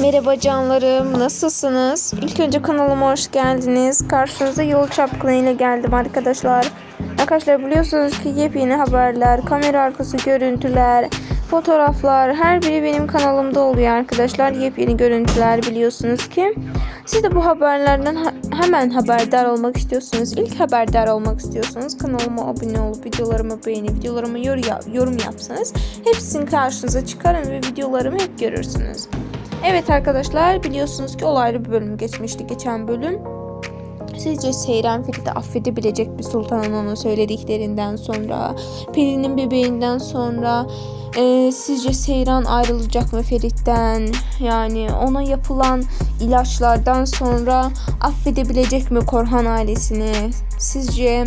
Merhaba canlarım, nasılsınız? İlk önce kanalıma hoş geldiniz. Karşınıza yol çapkını ile geldim arkadaşlar. Arkadaşlar biliyorsunuz ki yepyeni haberler, kamera arkası görüntüler, fotoğraflar her biri benim kanalımda oluyor arkadaşlar. Yepyeni görüntüler biliyorsunuz ki. Siz de bu haberlerden ha- hemen haberdar olmak istiyorsunuz. İlk haberdar olmak istiyorsanız kanalıma abone olup videolarımı beğenip videolarıma yor- yorum yapsanız hepsini karşınıza çıkarın ve videolarımı hep görürsünüz. Evet arkadaşlar biliyorsunuz ki olaylı bir bölüm geçmişti geçen bölüm. Sizce Seyran Ferit'i affedebilecek mi Sultan'ın onu söylediklerinden sonra? Peri'nin bebeğinden sonra e, sizce Seyran ayrılacak mı Ferit'ten? Yani ona yapılan ilaçlardan sonra affedebilecek mi Korhan ailesini? Sizce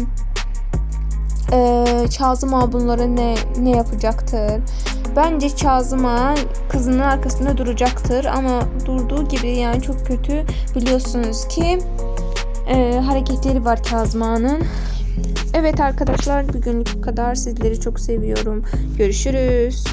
e, Kazım Ağa bunlara ne, ne yapacaktır? Bence Kazım kızının arkasında duracaktır ama durduğu gibi yani çok kötü biliyorsunuz ki e, hareketleri var Kazım. Evet arkadaşlar bugünlük bu kadar. Sizleri çok seviyorum. Görüşürüz.